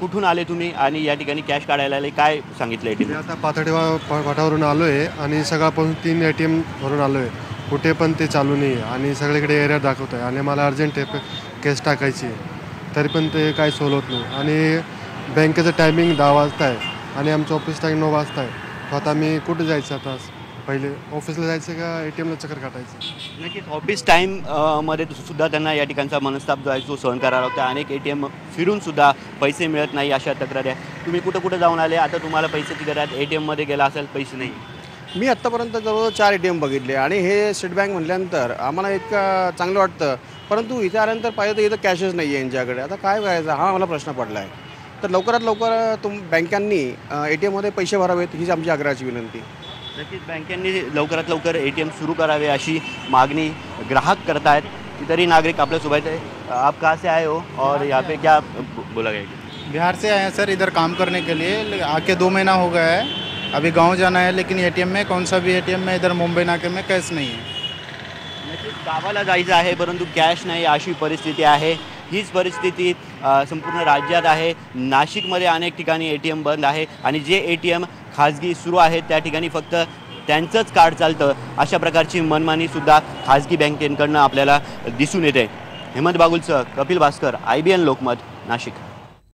कुठून आले तुम्ही आणि या ठिकाणी कॅश काढायला आले? काय सांगितलं ए टी मी आता पाथर्डी पाठावरून आलो आहे आणि सकाळपासून तीन ए टी एम भरून आलो आहे कुठे पण ते चालू नाही आहे आणि सगळीकडे एरिया दाखवत आहे आणि मला अर्जंट आहे कॅश टाकायची आहे. तरी पण ते काय सोल होत नाही. आणि बँकेचं टायमिंग दहा वाजता आहे आणि आमचं ऑफिस टाईम नऊ वाजता आहे आता मी कुठे जायचं आता? पहिले ऑफिसला जायचं का ए टी एमला चक्कर काटायचं? नक्कीच. ऑफिस टाईममध्ये सुद्धा त्यांना या ठिकाणचा मनस्ताप जो आहे तो सहन करावा लागतो अनेक ए टी एम फिरून सुद्धा पैसे मिळत नाही अशा तक्रारी आहे तुम्ही कुठं कुठं जाऊन आले? आता तुम्हाला पैशाची गरज ए टी एममध्ये गेला असेल पैसे नाही. मी आत्तापर्यंत जवळजवळ चार ए टी एम बघितले आणि हे स्टेट बँक म्हटल्यानंतर आम्हाला इतकं चांगलं वाटतं. परंतु इथे आल्यानंतर पाहिजे तर इथं कॅशच नाही आहे यांच्याकडे. आता काय करायचं? हा मला प्रश्न पडला आहे तर लवकरात लवकर तुम बँकांनी ए टी एममध्ये पैसे भरावेत हीच आमची आग्रहाची विनंती. नक्कीच बँकेंनी लवकरात लवकर ए टी एम सुरू करावे अशी मागणी ग्राहक करता करतायत. इतरही नागरिक आपल्यासोबत आहे. आप कहाँ से आए हो? और यहाँ पे क्या बोला गया बिहार से आए हैं सर इधर काम करने के लिए। आके दो महीना हो गया है। अभी गाँव जाना है लेकिन एटीएम में कौन सा भी एटीएम में इधर मुंबई नाके में कैश नहीं है। गावाला जायचं आहे परंतु कॅश नाही अशी परिस्थिती आहे. हीच परिस्थिती संपूर्ण राज्यात आहे. नाशिकमध्ये अनेक ठिकाणी ए टी एम बंद आहे आणि जे ए टी एम खाजगी सुरू आहेत त्या ठिकाणी फक्त त्यांचंच कार्ड चालतं. अशा प्रकारची मनमानीसुद्धा खाजगी बँकेकडनं आपल्याला दिसून येते. Hemant बागुलचं Kapil Bhaskar I B N Lokmat Nashik.